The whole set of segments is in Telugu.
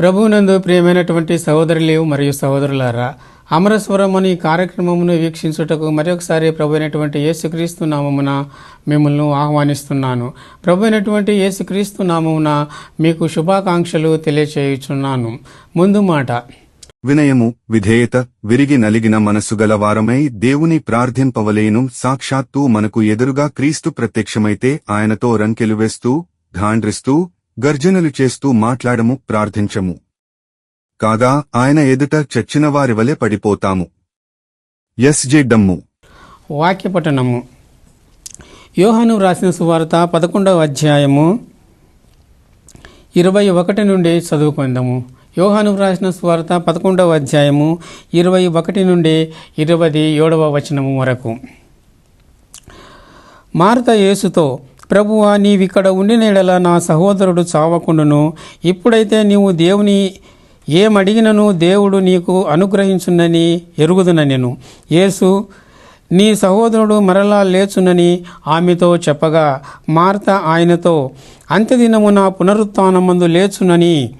ప్రభువునందు ప్రియమైనటువంటి సహోదరులు మరియు సహోదరులారా అమరస్వరం అనే కార్యక్రమమును వీక్షించుటకు మరొకసారి ప్రభు అయినటువంటి యేసుక్రీస్తు నామమున మిమ్మల్ని ఆహ్వానిస్తున్నాను. ప్రభు అయినటువంటి యేసుక్రీస్తు నామమున మీకు శుభాకాంక్షలు తెలియచేయుచున్నాను. ముందు మాట. వినయము విధేయత విరిగి నలిగిన మనసు గల వారమై దేవుని ప్రార్థింపవలేను సాక్షాత్తు మనకు ఎదురుగా క్రీస్తు ప్రత్యక్షమైతే ఆయనతో రంకెలు వేస్తూ ఘాండ్రిస్తూ గర్జనలు చేస్తూ మాట్లాడము ప్రార్థించము. కాగా ఆయన ఎదుట చచ్చిన వారి వలె పడిపోతాము. ఎస్ వాక్యపఠనము. యోహాను రాసిన సువార్త పదకొండవ అధ్యాయము ఇరవై ఒకటి నుండి చదువుకుందాము. యోహాను రాసిన సువార్త పదకొండవ అధ్యాయము ఇరవై ఒకటి నుండి ఇరవై ఏడవ వచనము వరకు. మారుత యేసుతో ప్రభువా నీవిక్కడ ఉండిన ఎడల నా సహోదరుడు చావకుండును. ఇప్పుడైతే నీవు దేవుని ఏమడిగినను దేవుడు నీకు అనుగ్రహించునని ఎరుగుదుననెను. యేసు నీ సహోదరుడు మరలా లేచునని ఆమెతో చెప్పగా మార్త ఆయనతో అంత్యదినమున పునరుత్నమందు లేచునని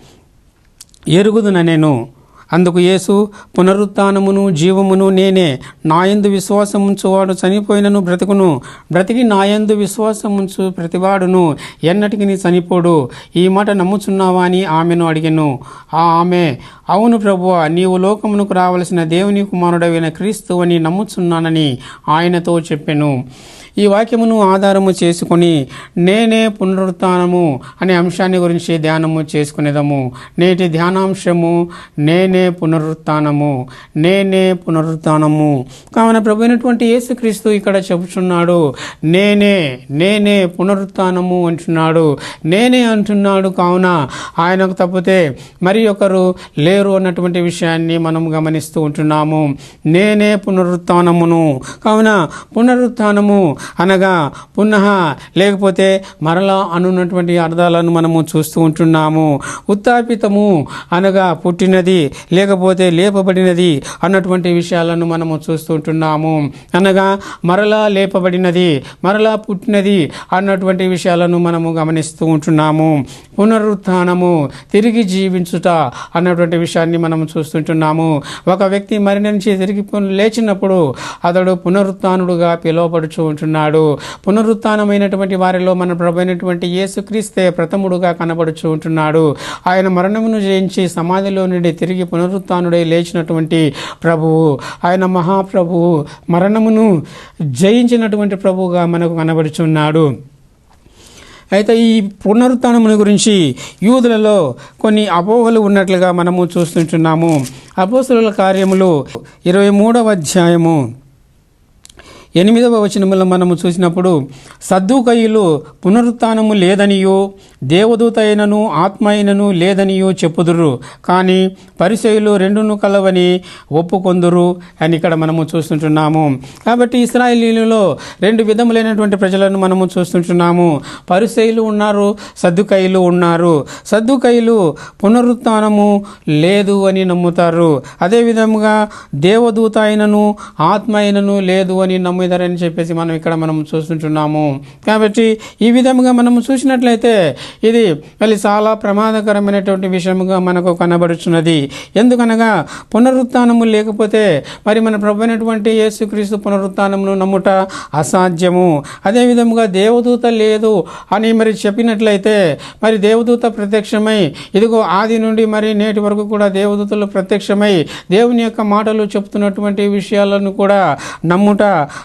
ఎరుగుదున నేను అందుకు యేసు పునరుత్నమును జీవమును నేనే. నాయందు విశ్వాసముంచువాడు చనిపోయినను బ్రతుకును. బ్రతికి నాయందు విశ్వాసముంచు ప్రతివాడును. ఎన్నటికి నీ చనిపోడు. ఈ మాట నమ్ముచున్నావా అని ఆమెను అడిగాను. ఆ ఆమె అవును ప్రభువ నీవు లోకమునకు రావలసిన దేవుని కుమారుడైన క్రీస్తు అని నమ్ముచున్నానని ఆయనతో చెప్పాను. ఈ వాక్యమును ఆధారము చేసుకొని నేనే పునరుత్నము అనే అంశాన్ని గురించి ధ్యానము చేసుకునేదము. నేటి ధ్యానాంశము నేనే పునరుత్నము నేనే పునరుత్నము. కావున ప్రభు అయినటువంటి యేసుక్రీస్తు ఇక్కడ చెబుతున్నాడు నేనే నేనే పునరుత్నము అంటున్నాడు నేనే అంటున్నాడు. కావున ఆయనకు తప్పితే మరి ఒకరు లేరు అన్నటువంటి విషయాన్ని మనం గమనిస్తూ ఉంటున్నాము. నేనే పునరుత్నమును. కావున పునరుత్నము అనగా పునః లేకపోతే మరలా అనున్నటువంటి అర్థాలను మనము చూస్తూ ఉంటున్నాము. ఉత్తాపితము అనగా పుట్టినది లేకపోతే లేపబడినది అన్నటువంటి విషయాలను మనము చూస్తూ ఉంటున్నాము. అనగా మరలా లేపబడినది మరలా పుట్టినది అన్నటువంటి విషయాలను మనము గమనిస్తూ ఉంటున్నాము. పునరుత్నము తిరిగి జీవించుట అన్నటువంటి విషయాన్ని మనం చూస్తుంటున్నాము ఒక వ్యక్తి మరణించి తిరిగి లేచినప్పుడు అతడు పునరుత్నుడుగా పిలువబడుచు ఉంటున్నాడు. పునరుత్నమైనటువంటి వారిలో మన ప్రభు అయినటువంటి యేసుక్రీస్తే ప్రథముడుగా కనబడుచు ఉంటున్నాడు. ఆయన మరణమును జయించి సమాధిలో నుండి తిరిగి పునరుత్నుడై లేచినటువంటి ప్రభువు. ఆయన మహాప్రభువు. మరణమును జయించినటువంటి ప్రభువుగా మనకు కనబడుచున్నాడు. అయితే ఈ పునరుత్నముని గురించి యూదులలో కొన్ని అపోహలు ఉన్నట్లుగా మనము చూస్తుంటున్నాము. అపోసుల కార్యములు ఇరవై మూడవ అధ్యాయము. ఎనిమిదవ వచనములో మనము చూసినప్పుడు సద్దుకయులు పునరుత్నము లేదనియో దేవదూత అయినను ఆత్మ అయినను లేదనియో చెప్పుదురు కానీ పరిచయులు రెండును కలవని ఒప్పుకొందురు అని ఇక్కడ మనము చూస్తుంటున్నాము. కాబట్టి ఇస్రాయేలీలలో రెండు విధములైనటువంటి ప్రజలను మనము చూస్తుంటున్నాము. పరిచయులు ఉన్నారు సద్దుకయులు ఉన్నారు. సద్దుకయులు పునరుత్నము లేదు అని నమ్ముతారు. అదేవిధముగా దేవదూత అయినను ఆత్మ అయినను లేదు అని నమ్ము నమ్ముతారని చెప్పేసి మనం ఇక్కడ మనం చూస్తుంటున్నాము. కాబట్టి ఈ విధముగా మనం చూసినట్లయితే ఇది మళ్ళీ చాలా ప్రమాదకరమైనటువంటి విషయముగా మనకు కనబడుచున్నది. ఎందుకనగా పునరుత్నము లేకపోతే మరి మన ప్రభు అయినటువంటి యేసుక్రీస్తు పునరుత్నమును నమ్ముట అసాధ్యము. అదేవిధముగా దేవదూత లేదు అని మరి చెప్పినట్లయితే మరి దేవదూత ప్రత్యక్షమై ఇదిగో ఆది నుండి మరి నేటి వరకు కూడా దేవదూతలు ప్రత్యక్షమై దేవుని యొక్క మాటలు చెప్తున్నటువంటి విషయాలను కూడా నమ్ముట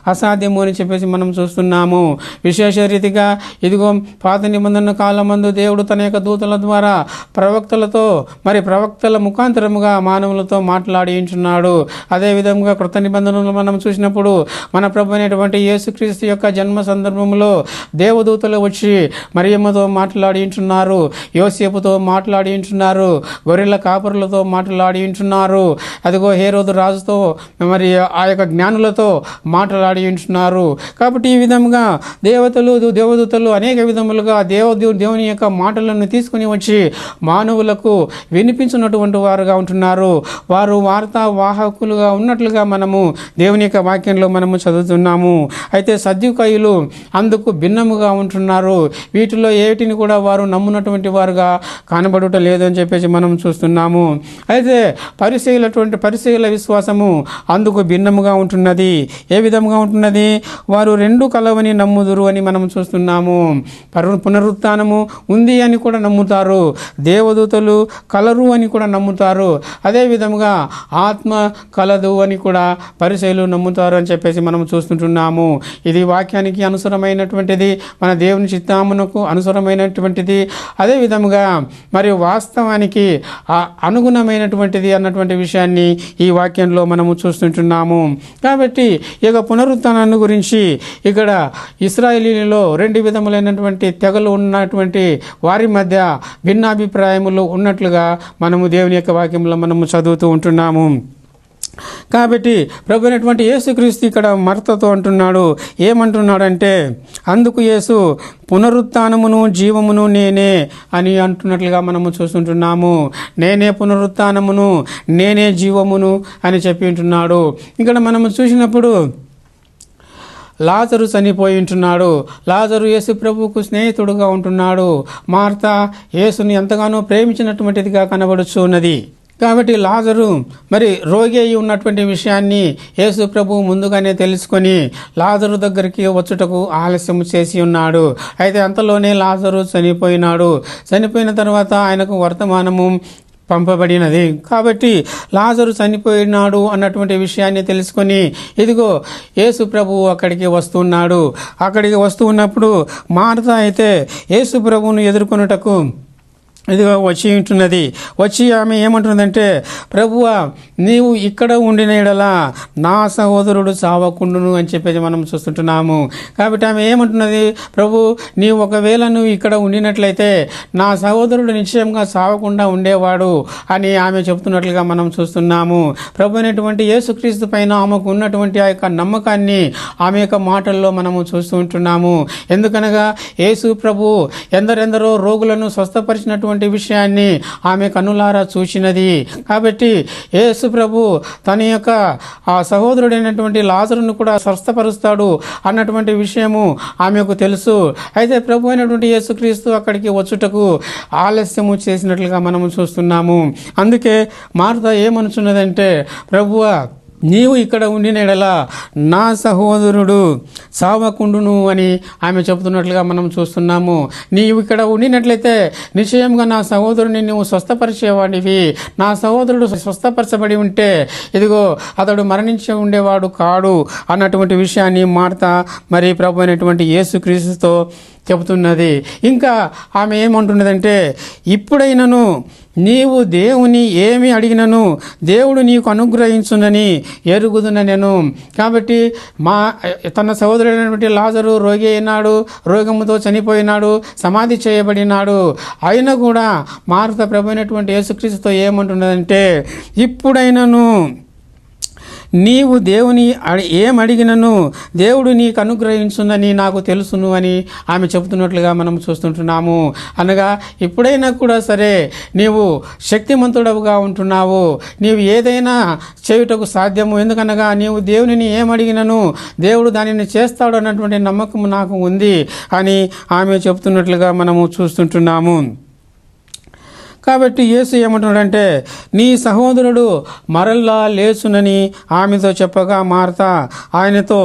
అసాధ్యము అని చెప్పేసి మనం చూస్తున్నాము. విశేష రీతిగా ఇదిగో పాత నిబంధన కాలమందు దేవుడు తన యొక్క దూతల ద్వారా ప్రవక్తలతో మరి ప్రవక్తల ముఖాంతరముగా మానవులతో మాట్లాడించున్నాడు అదేవిధంగా కృత నిబంధనలు మనం చూసినప్పుడు మన ప్రభు అనేటువంటి యేసుక్రీస్తు యొక్క జన్మ సందర్భంలో దేవదూతలు వచ్చి మరియమ్మతో మాట్లాడించున్నారు యోసేపుతో మాట్లాడించున్నారు గొర్రెల కాపరులతో మాట్లాడించున్నారు అదిగో హేరోదు రాజుతో మరి ఆ యొక్క జ్ఞానులతో మాట్లాడి వాడి ఉంటున్నారు కాబట్టి ఈ విధంగా దేవతలు దేవదూతలు అనేక విధములుగా దేవ దేవుని యొక్క మాటలను తీసుకుని వచ్చి మానవులకు వినిపించినటువంటి వారుగా ఉంటున్నారు. వారు వార్తా వాహకులుగా ఉన్నట్లుగా మనము దేవుని యొక్క వాక్యంలో మనము చదువుతున్నాము. అయితే సద్యుకాయులు అందుకు భిన్నముగా ఉంటున్నారు. వీటిలో ఏటిని కూడా వారు నమ్మునటువంటి వారుగా కనబడుట లేదని చెప్పేసి మనం చూస్తున్నాము. అయితే పరిశీలటువంటి పరిశీల విశ్వాసము అందుకు భిన్నముగా ఉంటున్నది. ఏ విధముగా ఉంటున్నది? వారు రెండు కలవని నమ్ముదురు అని మనం చూస్తున్నాము. పరు పునరుత్నము ఉంది అని కూడా నమ్ముతారు. దేవదూతలు కలరు అని కూడా నమ్ముతారు. అదేవిధముగా ఆత్మ కలదు అని కూడా పరిశైలు నమ్ముతారు అని చెప్పేసి మనం చూస్తుంటున్నాము. ఇది వాక్యానికి అనుసరమైనటువంటిది మన దేవుని చిత్తామునకు అనుసరమైనటువంటిది. అదేవిధముగా మరి వాస్తవానికి అనుగుణమైనటువంటిది అన్నటువంటి విషయాన్ని ఈ వాక్యంలో మనము చూస్తుంటున్నాము. కాబట్టి ఈ యొక్క పునరుత్నాన్ని గురించి ఇక్కడ ఇస్రాయేలీలో రెండు విధములైనటువంటి తెగలు ఉన్నటువంటి వారి మధ్య భిన్నాభిప్రాయములు ఉన్నట్లుగా మనము దేవుని యొక్క వాక్యంలో మనము చదువుతూ ఉంటున్నాము. కాబట్టి ప్రభు అయినటువంటి యేసుక్రీస్తు ఇక్కడ మర్తతో అంటున్నాడు. ఏమంటున్నాడంటే అందుకు యేసు పునరుత్నమును జీవమును నేనే అని అంటున్నట్లుగా మనము చూస్తుంటున్నాము. నేనే పునరుత్నమును నేనే జీవమును అని చెప్పి ఉంటున్నాడు ఇక్కడ మనము చూసినప్పుడు లాజరు చనిపోయి ఉంటున్నాడు. లాజరు యేసు ప్రభువుకు స్నేహితుడుగా ఉంటున్నాడు. మార్త యేసుని ఎంతగానో ప్రేమించినటువంటిదిగా కనబడుచున్నది కాబట్టి లాజరు మరి రోగి అయి ఉన్నటువంటి విషయాన్ని యేసు ప్రభు ముందుగానే తెలుసుకొని లాజరు దగ్గరికి వచ్చుటకు ఆలస్యం చేసి ఉన్నాడు. అయితే అంతలోనే లాజరు చనిపోయినాడు. చనిపోయిన తర్వాత ఆయనకు వర్తమానము పంపబడినది. కాబట్టి లాజరు చనిపోయినాడు అన్నటువంటి విషయాన్ని తెలుసుకొని ఇదిగో యేసు ప్రభువు అక్కడికి వస్తున్నాడు. అక్కడికి వస్తూ ఉన్నప్పుడు మార్త అయితే యేసు ప్రభువును ఎదుర్కొనుటకు ఇదిగో వచ్చి ఉంటున్నది. వచ్చి ఆమె ఏమంటున్నదంటే ప్రభు నీవు ఇక్కడ ఉండిన ఎడలా నా సహోదరుడు చావకుండును అని చెప్పేసి మనం చూస్తుంటున్నాము. కాబట్టి ఆమె ఏమంటున్నది ప్రభు నీవు ఒకవేళ నువ్వు ఇక్కడ ఉండినట్లయితే నా సహోదరుడు నిశ్చయంగా చావకుండా ఉండేవాడు అని ఆమె చెప్తున్నట్లుగా మనం చూస్తున్నాము. ప్రభు అనేటువంటి యేసుక్రీస్తు పైన ఆమెకు ఉన్నటువంటి ఆ యొక్క నమ్మకాన్ని ఆమె యొక్క మాటల్లో మనము చూస్తూ ఉంటున్నాము. ఎందుకనగా యేసు ప్రభు ఎందరెందరో రోగులను స్వస్థపరిచినటువంటి విషయాన్ని ఆమె కన్నులారా చూసినది. కాబట్టి యేసు ప్రభు తన యొక్క ఆ సహోదరుడైనటువంటి లాజరును కూడా స్వస్థపరుస్తాడు అన్నటువంటి విషయము ఆమెకు తెలుసు. అయితే ప్రభు అయినటువంటి యేసుక్రీస్తు అక్కడికి వచ్చుటకు ఆలస్యము చేసినట్లుగా మనము చూస్తున్నాము. అందుకే మార్త ఏమనుచున్నదంటే ప్రభువా నీవు ఇక్కడ ఉండినడలా నా సహోదరుడు సావకుండును అని ఆమె చెబుతున్నట్లుగా మనం చూస్తున్నాము. నీవు ఇక్కడ ఉండినట్లయితే నిశ్చయంగా నా సహోదరుని నువ్వు స్వస్థపరిచేవాడివి. నా సహోదరుడు స్వస్థపరచబడి ఉంటే ఇదిగో అతడు మరణించి ఉండేవాడు కాడు అన్నటువంటి విషయాన్ని మార్త మరి ప్రభు అయినటువంటి యేసుక్రీస్తుతో చెబుతున్నది. ఇంకా ఆమె ఏమంటున్నదంటే ఇప్పుడైనను నీవు దేవుని ఏమి అడిగినను దేవుడు నీకు అనుగ్రహించునని ఎరుగుదున నేను. కాబట్టి మా తన సహోదరుడైనటువంటి లాజరు రోగి అయినాడు రోగముతో చనిపోయినాడు సమాధి చేయబడినాడు. అయినా కూడా మారుత ప్రభు అయినటువంటి యేసుక్రీస్తుతో ఏమంటున్నదంటే ఇప్పుడైనను నీవు దేవుని అడి- ఏం అడిగినను? దేవుడు నీకు అనుగ్రహించుందని నాకు తెలుసును అని ఆమె చెబుతున్నట్లుగా మనం చూస్తుంటున్నాము. అనగా ఎప్పుడైనా కూడా సరే నీవు శక్తిమంతుడవుగా ఉంటున్నావు. నీవు ఏదైనా చేయుటకు సాధ్యము. ఎందుకనగా నీవు దేవునిని ఏం అడిగినను? దేవుడు దానిని చేస్తాడు అన్నటువంటి నమ్మకం నాకు ఉంది అని ఆమె చెబుతున్నట్లుగా మనము చూస్తుంటున్నాము. కాబట్టి యేసు ఏమంటున్నాడంటే నీ సహోదరుడు మరల్లా లేచునని ఆమెతో చెప్పగా మారత ఆయనతో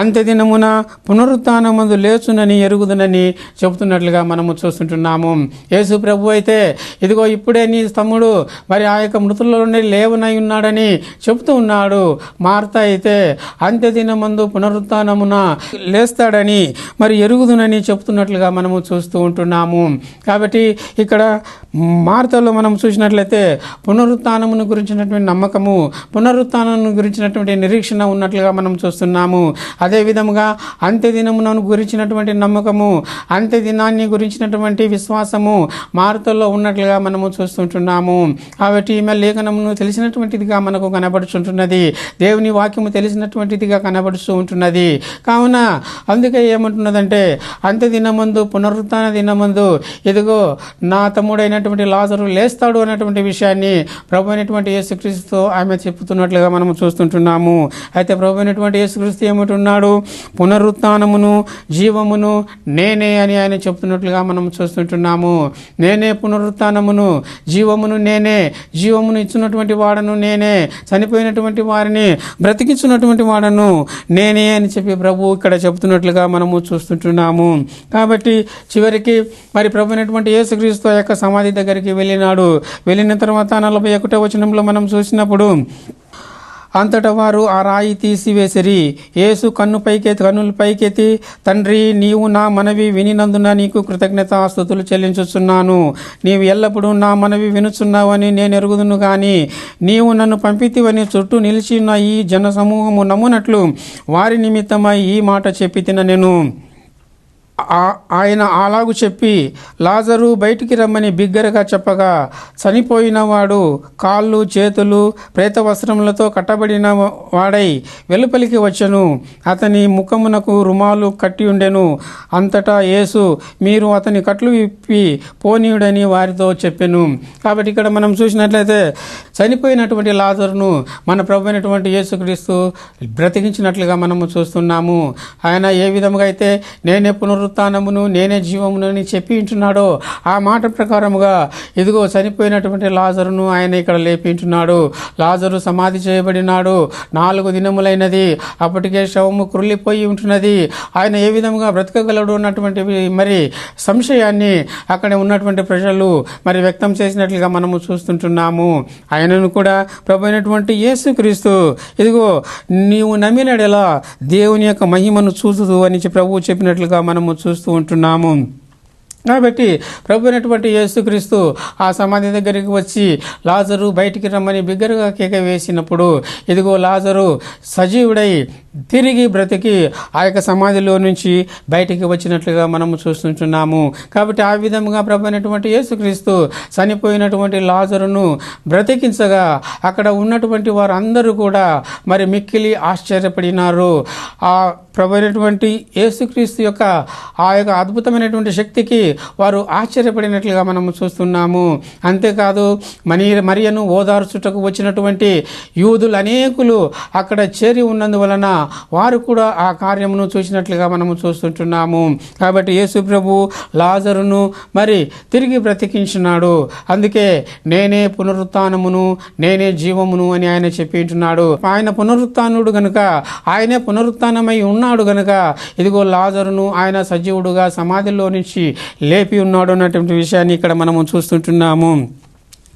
అంత్యదినమున పునరుత్నమందు లేచునని ఎరుగుదునని చెబుతున్నట్లుగా మనము చూస్తుంటున్నాము. యేసు ప్రభు అయితే ఇదిగో ఇప్పుడే నీ తమ్ముడు మరి ఆ యొక్క మృతుల్లో నుండి లేవనై ఉన్నాడని చెబుతూ ఉన్నాడు. మార్త అయితే అంత్యదినమందు పునరుత్నమున లేస్తాడని మరి ఎరుగుదునని చెప్తున్నట్లుగా మనము చూస్తూ ఉంటున్నాము. కాబట్టి ఇక్కడ మా వార్తల్లో మనం చూసినట్లయితే పునరుత్నమును గురించినటువంటి నమ్మకము పునరుత్నమును గురించినటువంటి నిరీక్షణ ఉన్నట్లుగా మనం చూస్తున్నాము. అదే విధముగా అంత్యదినమున గురించినటువంటి నమ్మకము అంత్య దినాన్ని గురించినటువంటి విశ్వాసము మార్తల్లో ఉన్నట్లుగా మనము చూస్తుంటున్నాము. కాబట్టి ఈమె లేఖనమును తెలిసినటువంటిదిగా మనకు కనబడుచుంటున్నది. దేవుని వాక్యము తెలిసినటువంటిదిగా కనబడుతూ ఉంటున్నది. కావున అందుకే ఏమంటున్నదంటే అంత్యదినమందు పునరుత్న దినమందు ఇదిగో నా తమ్ముడైనటువంటి లాజరు లేస్తాడు అన్నటువంటి విషయాన్ని ప్రభు అయినటువంటి యేసుక్రీస్తు ఆమె చెప్తున్నట్లుగా మనము చూస్తుంటున్నాము. అయితే ప్రభు అయినటువంటి యేసుక్రీస్తు ఏమంటున్నాడు? పునరుత్నమును జీవమును నేనే అని ఆయన చెప్తున్నట్లుగా మనం చూస్తుంటున్నాము. నేనే పునరుత్నమును జీవమును నేనే జీవమును ఇచ్చినటువంటి వాడను నేనే చనిపోయినటువంటి వారిని బ్రతికించున్నటువంటి వాడను నేనే అని చెప్పి ప్రభు ఇక్కడ చెబుతున్నట్లుగా మనము చూస్తుంటున్నాము. కాబట్టి చివరికి మరి ప్రభు అయినటువంటి యేసుక్రీస్తు యొక్క సమాధి దగ్గరికి వెళ్ళినాడు. వెళ్ళిన తర్వాత నలభై ఒకటో వచనంలో మనం చూసినప్పుడు అంతటా వారు ఆ రాయి తీసివేసిరి. యేసు కన్ను పైకెత్తి కన్నులు పైకెత్తి తండ్రి నీవు నా మనవి వినినందున నీకు కృతజ్ఞత ఆస్తుతులు చెల్లించుచున్నాను. నీవు ఎల్లప్పుడూ నా మనవి వినుచున్నావని నేను ఎరుగుదును కానీ నీవు నన్ను పంపితివని చుట్టూ నిలిచిన ఈ జన సమూహము నమ్మునట్లు వారి నిమిత్తమై ఈ మాట చెప్పి తిన నేను ఆయన అలాగు చెప్పి లాజరు బయటికి రమ్మని బిగ్గరగా చెప్పగా చనిపోయినవాడు కాళ్ళు చేతులు ప్రేత వస్త్రములతో కట్టబడిన వాడై వెలుపలికి వచ్చెను. అతని ముఖమునకు రుమాలు కట్టి ఉండెను. అంతటా యేసు మీరు అతని కట్లు విప్పి పోనీయుడని వారితో చెప్పెను. కాబట్టి ఇక్కడ మనం చూసినట్లయితే చనిపోయినటువంటి లాజరును మన ప్రభు అయినటువంటి యేసుక్రీస్తు బ్రతికించినట్లుగా మనము చూస్తున్నాము. ఆయన ఏ విధముగా అయితే నేనే పునరు పునరుత్నమును నేనే జీవమును అని చెప్పి ఉంటున్నాడో ఆ మాట ప్రకారముగా ఇదిగో చనిపోయినటువంటి లాజరును ఆయన ఇక్కడ లేపింటున్నాడు లాజరు సమాధి చేయబడినాడు. నాలుగు దినములైనది. అప్పటికే శవము కురులిపోయి ఉంటున్నది. ఆయన ఏ విధముగా బ్రతకగలడు అన్నటువంటి మరి సంశయాన్ని అక్కడ ఉన్నటువంటి ప్రజలు మరి వ్యక్తం చేసినట్లుగా మనము చూస్తుంటున్నాము. ఆయనను కూడా ప్రభు అయినటువంటి యేసుక్రీస్తు ఇదిగో నీవు నమ్మినడెలా దేవుని యొక్క మహిమను చూసుదు అని ప్రభు చెప్పినట్లుగా మనము చూస్తూ ఉంటున్నాము. కాబట్టి ప్రభు అయినటువంటి యేసుక్రీస్తు ఆ సమాధి దగ్గరికి వచ్చి లాజరు బయటికి రమ్మని బిగ్గరగా కేక వేసినప్పుడు ఇదిగో లాజరు సజీవుడై తిరిగి బ్రతికి ఆ యొక్క సమాధిలో నుంచి బయటికి వచ్చినట్లుగా మనము చూస్తుంటున్నాము. కాబట్టి ఆ విధముగా ప్రభు అయినటువంటి యేసుక్రీస్తు చనిపోయినటువంటి లాజరును బ్రతికించగా అక్కడ ఉన్నటువంటి వారందరూ కూడా మరి మిక్కిలి ఆశ్చర్యపడినారు. ఆ ప్రభు అయినటువంటి యేసుక్రీస్తు యొక్క ఆ యొక్క అద్భుతమైనటువంటి శక్తికి వారు ఆశ్చర్యపడినట్లుగా మనము చూస్తున్నాము. అంతేకాదు మనీ మరియను ఓదార్చుటకు వచ్చినటువంటి యూదులు అనేకులు అక్కడ చేరి ఉన్నందువలన వారు కూడా ఆ కార్యమును చూసినట్లుగా మనము చూస్తుంటున్నాము. కాబట్టి యేసు ప్రభు లాజరును మరి తిరిగి బ్రతికించున్నాడు. అందుకే నేనే పునరుత్నమును నేనే జీవమును అని ఆయన చెప్పింటున్నాడు. ఆయన పునరుత్నుడు గనుక ఆయనే పునరుత్నమై ఉన్నాడు గనుక ఇదిగో లాజరును ఆయన సజీవుడుగా సమాధిలో నుంచి లేపి ఉన్నాడు అన్నటువంటి విషయాన్ని ఇక్కడ మనము చూస్తుంటున్నాము.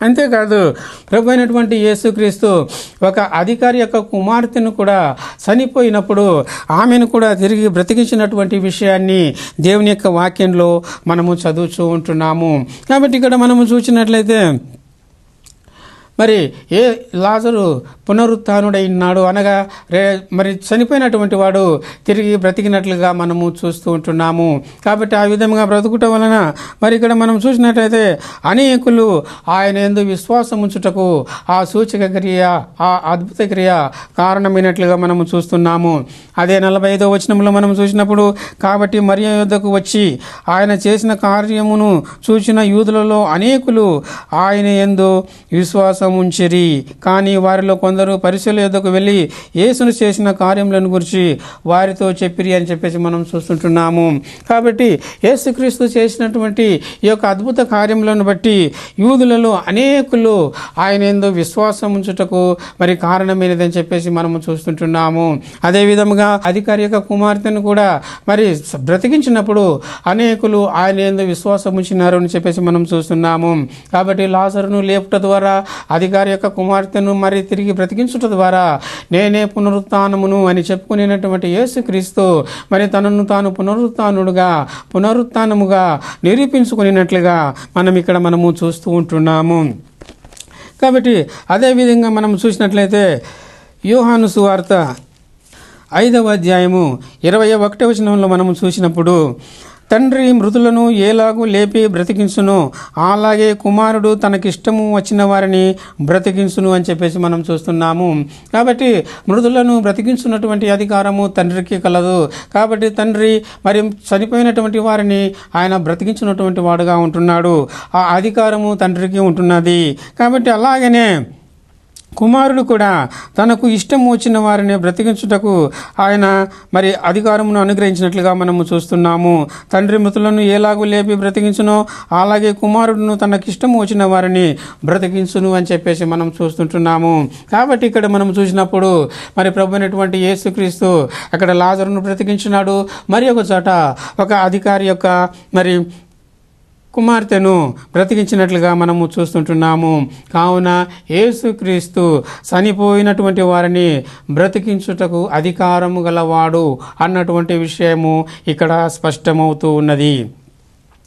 అంతేకాదు ప్రభు అయినటువంటి యేసుక్రీస్తు ఒక అధికారి యొక్క కుమార్తెను కూడా చనిపోయినప్పుడు ఆమెను కూడా తిరిగి బ్రతికించినటువంటి విషయాన్ని దేవుని యొక్క వాక్యంలో మనము చదువుతూ ఉంటున్నాము. కాబట్టి ఇక్కడ మనము చూసినట్లయితే మరి ఏ లాజరు పునరుత్డై ఉన్నాడు అనగా రే మరి చనిపోయినటువంటి వాడు తిరిగి బ్రతికినట్లుగా మనము చూస్తూ ఉంటున్నాము. కాబట్టి ఆ విధంగా బ్రతుకుట వలన మరి ఇక్కడ మనం చూసినట్లయితే అనేకులు ఆయన ఎందు విశ్వాసం ఉంచుటకు ఆ సూచక క్రియ ఆ అద్భుత క్రియ కారణమైనట్లుగా మనము చూస్తున్నాము. అదే నలభై ఐదో వచనంలో మనం చూసినప్పుడు కాబట్టి మరియ యుద్ధకు వచ్చి ఆయన చేసిన కార్యమును చూసిన యూదులలో అనేకులు ఆయన ఎందు విశ్వాసం ఉంచిరి కానీ వారిలో కొందరు పరిశీల యుద్ధకు వెళ్ళి యేసును చేసిన కార్యములను గురించి వారితో చెప్పిరి అని చెప్పేసి మనం చూస్తుంటున్నాము. కాబట్టి యేసుక్రీస్తు చేసినటువంటి ఈ యొక్క అద్భుత కార్యములను బట్టి యూదులలో అనేకులు ఆయన ఎందు విశ్వాసం ఉంచుటకు మరి కారణమైనదని చెప్పేసి మనము చూస్తుంటున్నాము. అదేవిధముగా అధికారి యొక్క కుమార్తెను కూడా మరి బ్రతికించినప్పుడు అనేకులు ఆయన ఎందు విశ్వాసం ఉంచినారు అని చెప్పేసి మనం చూస్తున్నాము. కాబట్టి లాజరును లేపుట ద్వారా అధికారి యొక్క కుమార్తెను మరి తిరిగి బ్రతికించుట ద్వారా నేనే పునరుత్నమును అని చెప్పుకునేటువంటి యేసుక్రీస్తు మరి తనను తాను పునరుత్నుడుగా పునరుత్నముగా నిరూపించుకునేట్లుగా మనం ఇక్కడ మనము చూస్తూ ఉంటున్నాము. కాబట్టి అదేవిధంగా మనం చూసినట్లయితే యోహాను సువార్త ఐదవ అధ్యాయము ఇరవై ఒకటవ వచనంలో మనం చూసినప్పుడు తండ్రి మృతులను ఏలాగూ లేపి బ్రతికించును. అలాగే కుమారుడు తనకిష్టము వచ్చిన వారిని బ్రతికించును అని చెప్పేసి మనం చూస్తున్నాము. కాబట్టి మృతులను బ్రతికించున్నటువంటి అధికారము తండ్రికి కలదు. కాబట్టి తండ్రి మరి చనిపోయినటువంటి వారిని ఆయన బ్రతికించినటువంటి వాడుగా ఉంటున్నాడు. ఆ అధికారము తండ్రికి ఉంటున్నది. కాబట్టి అలాగనే కుమారుడు కూడా తనకు ఇష్టం వచ్చిన వారిని బ్రతికించుటకు ఆయన మరి అధికారమును అనుగ్రహించినట్లుగా మనము చూస్తున్నాము. తండ్రి మృతులను ఎలాగూ లేపి బ్రతికించునో అలాగే కుమారుడును తనకు ఇష్టం వచ్చిన వారిని బ్రతికించును అని చెప్పేసి మనం చూస్తుంటున్నాము. కాబట్టి ఇక్కడ మనం చూసినప్పుడు మరి ప్రభు అయినటువంటి యేసుక్రీస్తు అక్కడ లాజరును బ్రతికించినాడు. మరి ఒక చోట ఒక అధికారి యొక్క మరి కుమార్తెను బ్రతికించినట్లుగా మనము చూస్తుంటున్నాము. కావున యేసుక్రీస్తు చనిపోయినటువంటి వారిని బ్రతికించుటకు అధికారము గలవాడు అన్నటువంటి విషయము ఇక్కడ స్పష్టమవుతూ ఉన్నది.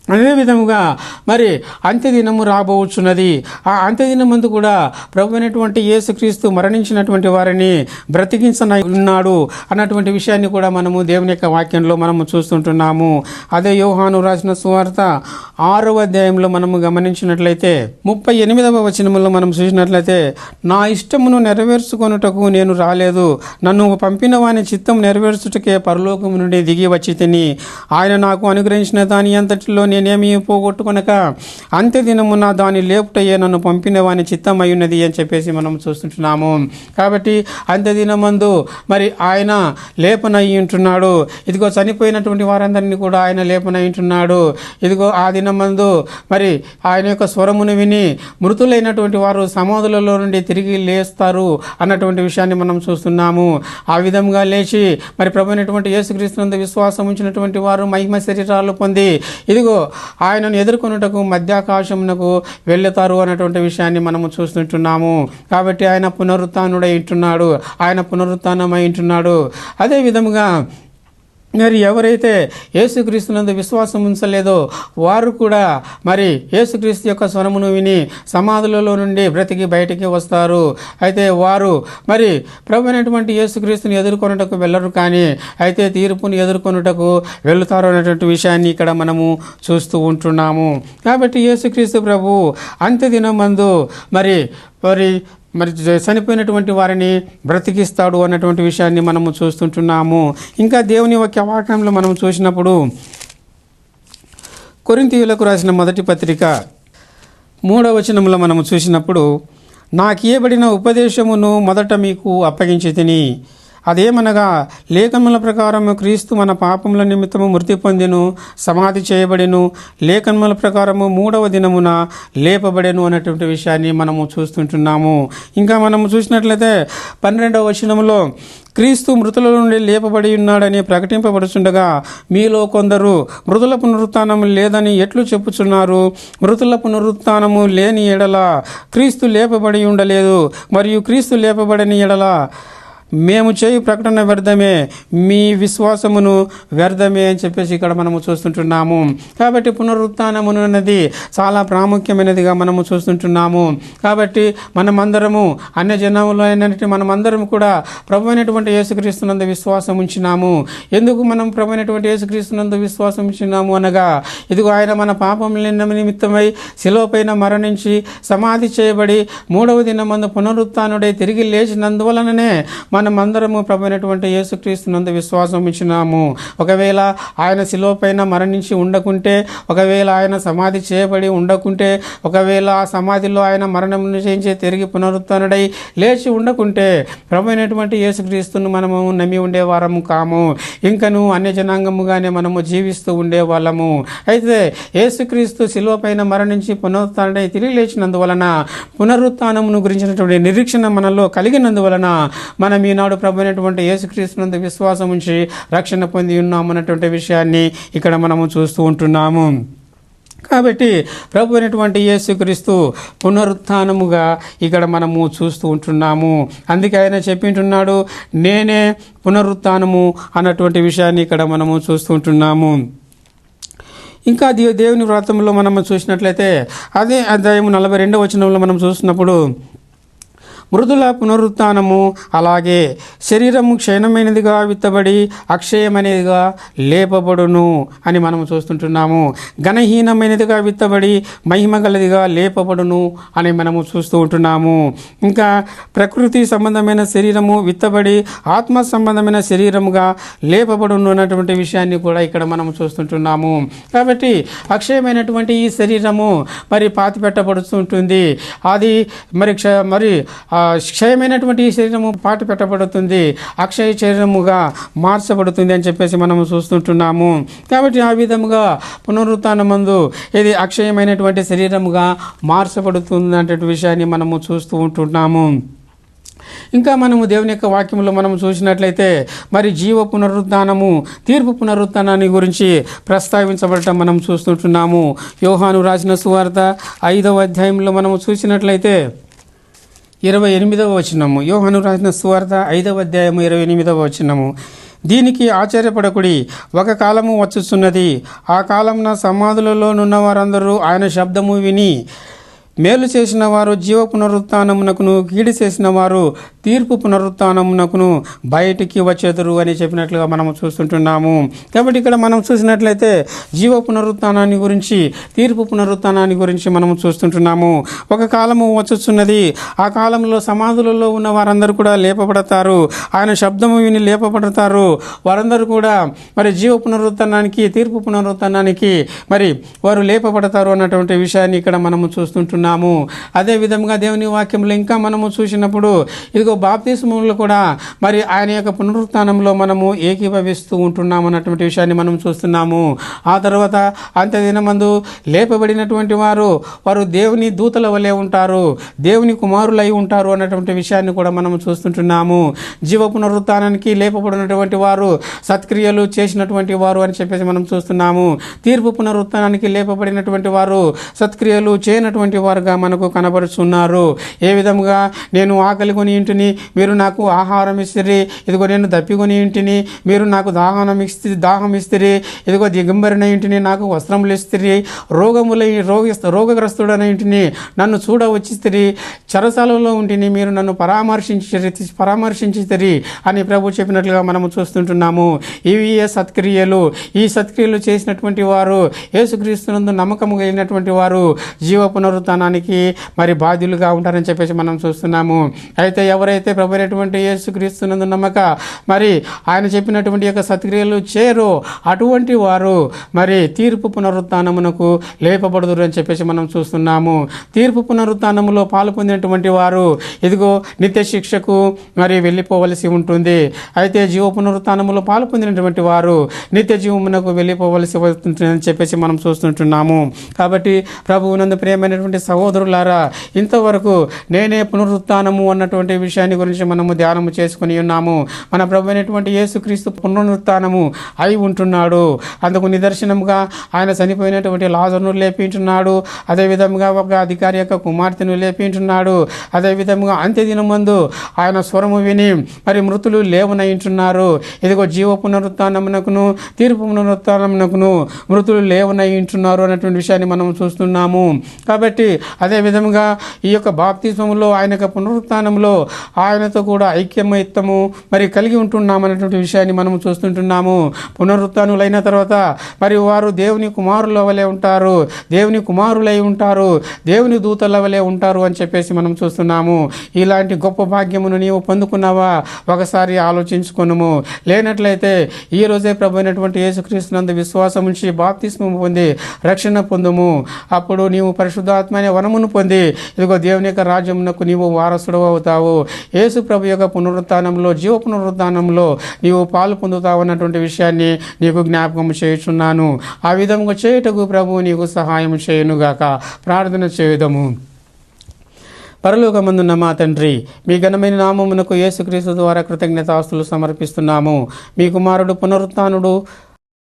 అదేవిధముగా మరి అంత్యదినము రాబోచున్నది. ఆ అంత్యదినమందు కూడా ప్రభు అయినటువంటి యేసుక్రీస్తు మరణించినటువంటి వారిని బ్రతికించన ఉన్నాడు అన్నటువంటి విషయాన్ని కూడా మనము దేవుని యొక్క వాక్యంలో మనము చూస్తుంటున్నాము. అదే యోహాను రాసిన సువార్త ఆరవ అధ్యాయంలో మనము గమనించినట్లయితే ముప్పై ఎనిమిదవ వచనములో మనం చూసినట్లయితే నా ఇష్టమును నెరవేర్చుకొనుటకు నేను రాలేదు. నన్ను పంపిన వాని చిత్తం నెరవేర్చుటకే పరలోకము నుండి దిగి వచ్చి తిని ఆయన నాకు అనుగ్రహించిన దాని అంతటిలో నేనేమి పోగొట్టుకొనక అంత్యదినమున దాని లేపుటయ్యే నన్ను పంపిన వాని చిత్తమయ్యున్నది అని చెప్పేసి మనం చూస్తుంటున్నాము. కాబట్టి అంత్యదినమందు మరి ఆయన లేపనయ్యి ఉంటున్నాడు. ఇదిగో చనిపోయినటువంటి వారందరినీ కూడా ఆయన లేపనయ్యి ఉంటున్నాడు. ఇదిగో ఆ దినమందు మరి ఆయన యొక్క స్వరమును విని మృతులైనటువంటి వారు సమాధులలో నుండి తిరిగి లేస్తారు అన్నటువంటి విషయాన్ని మనం చూస్తున్నాము. ఆ విధంగా లేచి మరి ప్రభు అయినటువంటి యేసుక్రీస్తునందు విశ్వాసం ఉంచినటువంటి వారు మహిమ శరీరాలు పొంది ఇదిగో ఆయనను ఎదుర్కొనుటకు మధ్యాకాశమునకు వెళ్తారు అన్నటువంటి విషయాన్ని మనము చూస్తుంటున్నాము కాబట్టి ఆయన పునరుత్డై ఉంటున్నాడు. ఆయన పునరుత్నమై ఉంటున్నాడు. అదే విధముగా మరి ఎవరైతే యేసుక్రీస్తునందు విశ్వాసం ఉంచలేదో వారు కూడా మరి యేసుక్రీస్తు యొక్క స్వరమును విని సమాధులలో నుండి బ్రతికి బయటికి వస్తారు. అయితే వారు మరి ప్రభు అయినటువంటి యేసుక్రీస్తుని ఎదుర్కొనుటకు వెళ్ళరు కానీ అయితే తీర్పుని ఎదుర్కొనుటకు వెళుతారు అనేటువంటి విషయాన్ని ఇక్కడ మనము చూస్తూ ఉంటున్నాము. కాబట్టి యేసుక్రీస్తు ప్రభు అంత్యదినమందు మరి మరి మరి చనిపోయినటువంటి వారిని బ్రతికిస్తాడు అన్నటువంటి విషయాన్ని మనము చూస్తుంటున్నాము. ఇంకా దేవుని యొక్క వాక్యంలో మనం చూసినప్పుడు కొరింతీయులకు రాసిన మొదటి పత్రిక మూడవ వచనంలో మనము చూసినప్పుడు నాకు ఇవ్వబడిన ఉపదేశమును మొదట మీకు అప్పగించి తిని అదేమనగా లేఖనముల ప్రకారము క్రీస్తు మన పాపముల నిమిత్తము మృతి పొందెను సమాధి చేయబడెను లేఖనముల ప్రకారము మూడవ దినమున లేపబడెను అనేటువంటి విషయాన్ని మనము చూస్తుంటున్నాము. ఇంకా మనము చూసినట్లయితే పన్నెండవ వచనంలో క్రీస్తు మృతుల నుండి లేపబడి ఉన్నాడని ప్రకటింపబడుచుండగా మీలో కొందరు మృతుల పునరుత్నము లేదని ఎట్లు చెప్పుచున్నారు? మృతుల పునరుత్నము లేని ఎడల క్రీస్తు లేపబడి ఉండలేదు మరియు క్రీస్తు లేపబడని ఎడల మేము చేయు ప్రకటన వ్యర్థమే మీ విశ్వాసమును వ్యర్థమే అని చెప్పేసి ఇక్కడ మనము చూస్తుంటున్నాము. కాబట్టి పునరుత్నమును అన్నది చాలా ప్రాముఖ్యమైనదిగా మనము చూస్తుంటున్నాము. కాబట్టి మనమందరము అన్య జనములు అయినటువంటి మనమందరం కూడా ప్రభు అయినటువంటి యేసుక్రీస్తునందు విశ్వాసం ఉంచినాము. ఎందుకు మనం ప్రభు అయినటువంటి యేసుక్రీస్తునందు విశ్వాసం ఉంచినాము అనగా ఇదిగో ఆయన మన పాపముల నిమిత్తమై శిలోపైన మరణించి సమాధి చేయబడి మూడవ దినమందు పునరుత్నుడై తిరిగి లేచినందువలననే మనమందరము ప్రభునటువంటి యేసుక్రీస్తు నందు విశ్వాసం ఇచ్చినాము ఒకవేళ ఆయన శిలువపైన మరణించి ఉండకుంటే ఒకవేళ ఆయన సమాధి చేయబడి ఉండకుంటే ఒకవేళ ఆ సమాధిలో ఆయన మరణం చేయించి తిరిగి పునరుత్నుడై లేచి ఉండకుంటే ప్రభు అయినటువంటి యేసుక్రీస్తును మనము నమ్మి ఉండేవారము కాము. ఇంకను అన్య జనాంగముగానే మనము జీవిస్తూ ఉండేవాళ్ళము. అయితే యేసుక్రీస్తు శిలువపైన మరణించి పునరుత్డై తిరిగి లేచినందువలన పునరుత్నమును గురించినటువంటి నిరీక్షణ మనలో కలిగినందువలన మనం ఈనాడు ప్రభు అయినటువంటి యేసుక్రీస్తునందు విశ్వాసం ఉంచి రక్షణ పొంది ఉన్నామన్నటువంటి విషయాన్ని ఇక్కడ మనము చూస్తూ ఉంటున్నాము. కాబట్టి ప్రభు అయినటువంటి యేసుక్రీస్తు పునరుత్నముగా ఇక్కడ మనము చూస్తూ ఉంటున్నాము. అందుకే ఆయన చెప్పింటున్నాడు నేనే పునరుత్నము అన్నటువంటి విషయాన్ని ఇక్కడ మనము చూస్తూ ఉంటున్నాము. ఇంకా దేవుని వ్రతంలో మనం చూసినట్లయితే అదే అధ్యాయం నలభై రెండవ వచనంలో మనం చూసినప్పుడు మృదుల పునరుత్నము అలాగే శరీరము క్షీణమైనదిగా విత్తబడి అక్షయమైనదిగా లేపబడును అని మనం చూస్తుంటున్నాము. ఘనహీనమైనదిగా విత్తబడి మహిమ గలదిగా లేపబడును అని మనము చూస్తూ ఉంటున్నాము. ఇంకా ప్రకృతి సంబంధమైన శరీరము విత్తబడి ఆత్మ సంబంధమైన శరీరముగా లేపబడును అన్నటువంటి విషయాన్ని కూడా ఇక్కడ మనం చూస్తుంటున్నాము. కాబట్టి అక్షయమైనటువంటి ఈ శరీరము మరి పాతి పెట్టబడుతుంటుంది అది మరి క్ష మరి క్షయమైనటువంటి ఈ శరీరము పాటు పెట్టబడుతుంది. అక్షయ శరీరముగా మార్చబడుతుంది అని చెప్పేసి మనము చూస్తుంటున్నాము. కాబట్టి ఆ విధముగా పునరుత్నమందు ఇది అక్షయమైనటువంటి శరీరముగా మార్చబడుతుంది అనేటువంటి విషయాన్ని మనము చూస్తూ ఉంటున్నాము. ఇంకా మనము దేవుని యొక్క వాక్యంలో మనం చూసినట్లయితే మరి జీవ పునరుద్ధానము తీర్పు పునరుద్ధానాన్ని గురించి ప్రస్తావించబడటం మనం చూస్తుంటున్నాము. యోహాను రాసిన సువార్త ఐదవ అధ్యాయంలో మనము చూసినట్లయితే ఇరవై ఎనిమిదవ వచనము. యోహను రాసిన సువార్త ఐదవ అధ్యాయము ఇరవై ఎనిమిదవ వచనము. దీనికి ఆశ్చర్యపడకుడి. ఒక కాలము వచ్చుచున్నది. ఆ కాలమున సమాధులలో నున్న వారందరూ ఆయన శబ్దము విని మేలు చేసిన వారు జీవ పునరుత్నమునకును కీడి చేసిన వారు తీర్పు పునరుత్నమునకును బయటికి వచ్చేదరు అని చెప్పినట్లుగా మనం చూస్తుంటున్నాము. కాబట్టి ఇక్కడ మనం చూసినట్లయితే జీవ పునరుత్నాన్ని గురించి తీర్పు పునరుత్నాన్ని గురించి మనం చూస్తుంటున్నాము. ఒక కాలము వచ్చుచున్నది. ఆ కాలంలో సమాధులలో ఉన్న వారందరూ కూడా లేపబడతారు. ఆయన శబ్దము విని లేపబడతారు. వారందరూ కూడా మరి జీవ పునరుత్నానికి తీర్పు పునరుత్నానికి మరి వారు లేపబడతారు అన్నటువంటి విషయాన్ని ఇక్కడ మనము చూస్తుంటున్నాము. అదే విధంగా దేవుని వాక్యంలో ఇంకా మనము చూసినప్పుడు ఇదిగో బాప్తిస్మంలో కూడా మరి ఆయన యొక్క పునరుత్నంలో మనము ఏకీభవిస్తూ ఉంటున్నాము అన్నటువంటి విషయాన్ని మనం చూస్తున్నాము. ఆ తర్వాత అంత్యదినమందు లేపబడినటువంటి వారు వారు దేవుని దూతల వలె ఉంటారు దేవుని కుమారులై ఉంటారు అన్నటువంటి విషయాన్ని కూడా మనం చూస్తుంటున్నాము. జీవ పునరుత్నానికి లేపబడినటువంటి వారు సత్క్రియలు చేసినటువంటి వారు అని చెప్పేసి మనం చూస్తున్నాము. తీర్పు పునరుత్నానికి లేపబడినటువంటి వారు సత్క్రియలు చేయనటువంటి వారుగా మనకు కనబడుచున్నారు. ఏ విధముగా నేను ఆకలి కొని ఇంటిని మీరు నాకు ఆహారం ఇస్తిరి. ఇదిగో నేను దప్పికొని ఇంటిని మీరు నాకు దాహనం ఇస్తి దాహం ఇస్తిరి. ఇదిగో దిగంబరిన ఇంటిని నాకు వస్త్రములు ఇస్తిరి. రోగముల రోగి రోగగ్రస్తుడైన ఇంటిని నన్ను చూడ వచ్చిస్తిరి. చెరసాలలో ఉంటిని మీరు నన్ను పరామర్శించి పరామర్శించితిరి అని ప్రభు చెప్పినట్లుగా మనము చూస్తుంటున్నాము. ఇవి ఏ సత్క్రియలు? ఈ సత్క్రియలు చేసినటువంటి వారు యేసుక్రీస్తునందు నమ్మకము కలిగినటువంటి వారు జీవ మరణానికి మరి బాధ్యులుగా ఉంటారని చెప్పేసి మనం చూస్తున్నాము. అయితే ఎవరైతే ప్రభు అయినటువంటి యేసుక్రీస్తునందు నమ్మక మరి ఆయన చెప్పినటువంటి యొక్క సత్క్రియలు చేరో అటువంటి వారు మరి తీర్పు పునరుత్నమునకు లేపబడదురు అని చెప్పేసి మనం చూస్తున్నాము. తీర్పు పునరుత్నములో పాలు పొందినటువంటి వారు ఇదిగో నిత్య శిక్షకు మరి వెళ్ళిపోవలసి ఉంటుంది. అయితే జీవ పునరుత్నములో పాలు పొందినటువంటి వారు నిత్య జీవమునకు వెళ్ళిపోవలసి వస్తుంటుందని చెప్పేసి మనం చూస్తుంటున్నాము. కాబట్టి ప్రభువునందు ప్రియమైనటువంటి సహోదరులారా ఇంతవరకు నేనే పునరుత్నము అన్నటువంటి విషయాన్ని గురించి మనము ధ్యానము చేసుకుని ఉన్నాము. మన ప్రభు అయినటువంటి యేసుక్రీస్తు పునరుత్నము అయి ఉంటున్నాడు. అందుకు నిదర్శనముగా ఆయన చనిపోయినటువంటి లాజర్ను లేపింటున్నాడు అదేవిధంగా ఒక అధికారి యొక్క కుమార్తెను లేపించున్నాడు. అదేవిధంగా అంత్యదినమందు ఆయన స్వరము విని మరి మృతులు లేవనయించున్నారు. ఇదిగో జీవ పునరుత్నమునకును తీర్పు పునరుత్నమునకును మృతులు లేవనయించున్నారు అన్నటువంటి విషయాన్ని మనం చూస్తున్నాము. కాబట్టి అదేవిధంగా ఈ యొక్క బాప్తిజంలో ఆయన యొక్క పునరుత్నంలో ఆయనతో కూడా ఐక్యమైత్తము మరి కలిగి ఉంటున్నామనేటువంటి విషయాన్ని మనం చూస్తుంటున్నాము. పునరుత్నులైన తర్వాత మరి వారు దేవుని కుమారుల వలె ఉంటారు దేవుని కుమారులై ఉంటారు దేవుని దూతల వలె ఉంటారు అని చెప్పేసి మనం చూస్తున్నాము. ఇలాంటి గొప్ప భాగ్యమును నీవు పొందుకున్నావా? ఒకసారి ఆలోచించుకున్నాము లేనట్లయితే ఈ రోజే ప్రభు అయినటువంటి యేసుక్రీస్తునందు విశ్వాసం ఉంచి బాప్తిస్మం పొంది రక్షణ పొందుము. అప్పుడు నీవు పరిశుద్ధాత్మ అనే వనమును పొంది ఇదిగో దేవుని యొక్క రాజ్యమునకు నీవు వారసుడు అవుతావు యేసు ప్రభు యొక్క పునరుత్నంలో జీవ పునరుత్నంలో నీవు పాలు పొందుతావు అన్నటువంటి విషయాన్ని నీకు జ్ఞాపకం చేయుచున్నాను. ఆ విధంగా చేయుటకు ప్రభు నీకు సహాయం చేయనుగాక. ప్రార్థన చేయుదము. పరలోకమందున్న మా తండ్రి మీ ఘనమైన నామమునకు యేసుక్రీస్తు ద్వారా కృతజ్ఞతాస్తులు సమర్పిస్తున్నాము. మీ కుమారుడు పునరుత్నుడు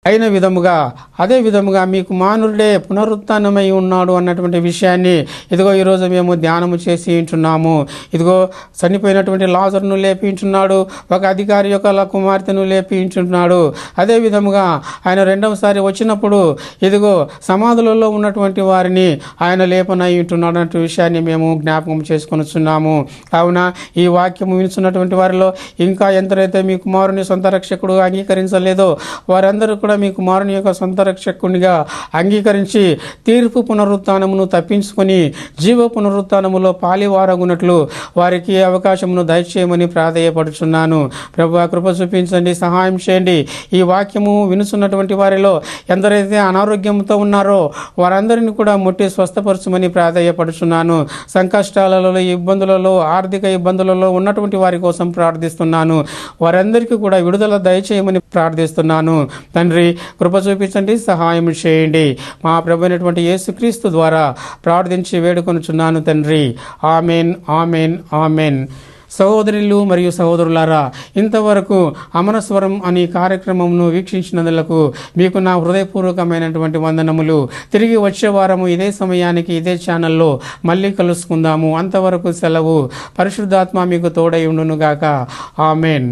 అయిన విధముగా అదే విధముగా మీ మానుడే పునరుత్నమై ఉన్నాడు అన్నటువంటి విషయాన్ని ఇదిగో ఈరోజు మేము ధ్యానము చేసి ఉంటున్నాము ఇదిగో చనిపోయినటువంటి లాజర్ను లేపించున్నాడు ఒక అధికారి యొక్క కుమార్తెను లేపించున్నాడు అదే విధముగా ఆయన రెండవసారి వచ్చినప్పుడు ఇదిగో సమాధులలో ఉన్నటువంటి వారిని ఆయన లేపనై ఉంటున్నాడు అనే విషయాన్ని మేము జ్ఞాపకం చేసుకొనిచున్నాము కావున ఈ వాక్యము వినుచున్నటువంటి వారిలో ఇంకా ఎంతరైతే మీ కుమారుని సొంత రక్షకుడు అంగీకరించలేదో వారందరూ కూడా మీ కుమారుని యొక్క సొంత రక్షకునిగా అంగీకరించి తీర్పు పునరుత్నమును తప్పించుకొని జీవ పునరుత్నములో పాలివారగునట్లు వారికి అవకాశమును దయచేయమని ప్రాధేయపడుచున్నాను. ప్రభు కృప చూపించండి సహాయం చేయండి. ఈ వాక్యము వినుచున్నటువంటి వారిలో ఎందరైతే అనారోగ్యంతో ఉన్నారో వారందరిని కూడా ముట్టి స్వస్థపరచమని ప్రాధేయపడుచున్నాను. సంకష్టాలలో ఇబ్బందులలో ఆర్థిక ఇబ్బందులలో ఉన్నటువంటి వారి కోసం ప్రార్థిస్తున్నాను. వారందరికీ కూడా విడుదల దయచేయమని ప్రార్థిస్తున్నాను. తండ్రి కృప చూపించండి సహాయం చేయండి. మా ప్రభు అయినటువంటి యేసుక్రీస్తు ద్వారా ప్రార్థించి వేడుకొనుచున్నాను తండ్రి. Amen amen amen. సహోదరులు మరియు సహోదరులారా ఇంతవరకు అమరస్వరం అనే కార్యక్రమంను వీక్షించినందులకు మీకు నా హృదయపూర్వకమైనటువంటి వందనములు. తిరిగి వచ్చే వారము ఇదే సమయానికి ఇదే ఛానల్లో మళ్ళీ కలుసుకుందాము. అంతవరకు సెలవు. పరిశుద్ధాత్మ మీకు తోడై ఉండునుగాక. ఆమెన్.